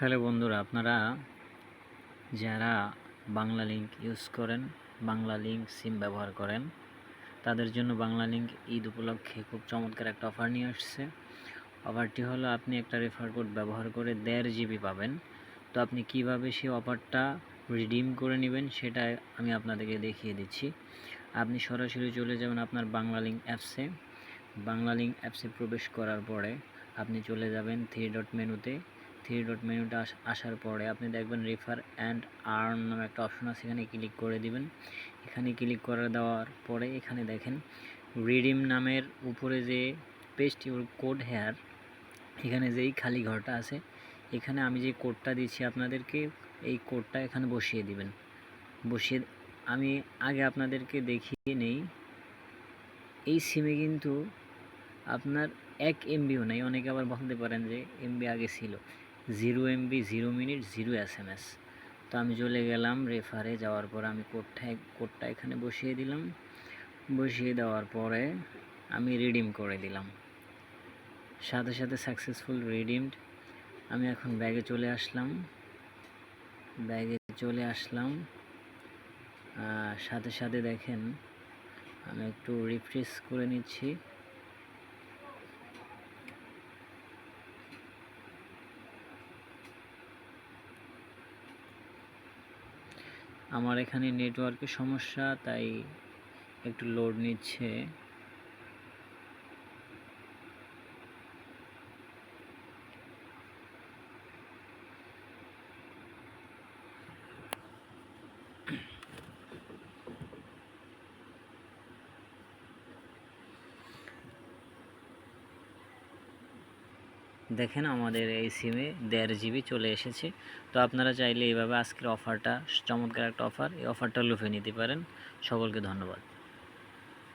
Hello বন্ধুরা, আপনারা যারা বাংলা লিঙ্ক ইউজ করেন, বাংলা লিঙ্ক সিম ব্যবহার করেন, তাদের জন্য বাংলা লিঙ্ক ঈদ উপলক্ষে খুব চমৎকার একটা অফার নিয়ে আসছে। অফারটি হলো, আপনি একটা রেফার কোড ব্যবহার করে দেড় জিবি পাবেন। তো আপনি কীভাবে সেই অফারটা রিডিম করে নেবেন, সেটা আমি আপনাদেরকে দেখিয়ে দিচ্ছি। আপনি সরাসরি চলে যাবেন আপনার বাংলা লিঙ্ক অ্যাপসে বাংলা লিঙ্ক অ্যাপসে প্রবেশ করার পরে আপনি চলে যাবেন থ্রি ডট মেনুতে থ্রি ডট মেনুটা আসার পরে আপনি দেখবেন রেফার অ্যান্ড আর্ন নামে একটা অপশন আছে, এখানে ক্লিক করে দিবেন। এখানে ক্লিক করে দেওয়ার পরে এখানে দেখেন রিডিম নামের উপরে যে পেস্ট ইউর কোড হেয়ার এখানে যেই খালি ঘরটা আছে, এখানে আমি যে কোডটা দিচ্ছি আপনাদেরকে, এই কোডটা এখানে বসিয়ে দিবেন। বসিয়ে, আমি আগে আপনাদেরকে দেখিয়ে নেই, এই সিমে কিন্তু আপনার এক এমবিও নেই, অনেকে আবার বলতে পারেন যে এমবি আগে ছিল। Zero MB, zero minute, zero S M S তো আমি চলে গেলাম রেফারে যাওয়ার পর আমি কোডটা কোডটা এখানে বসিয়ে দিলাম। বসিয়ে দেওয়ার পরে আমি রিডিম করে দিলাম। সাথে সাথে সাকসেসফুল রিডিমড আমি এখন ব্যাগে চলে আসলাম। ব্যাগে চলে আসলাম। সাথে সাথে দেখেন, আমি একটু রিফ্রেশ করে নিচ্ছি। আমার এখানে নেটওয়ার্কের সমস্যা তাই একটু লোড নিচ্ছে। দেখেন আমাদের এই সিমে দেড় জিবি চলে এসেছে। তো আপনারা চাইলে এইভাবে আজকের অফারটা চমৎকার একটা অফার এই অফারটা লুফে নিতে পারেন। সকলকে ধন্যবাদ।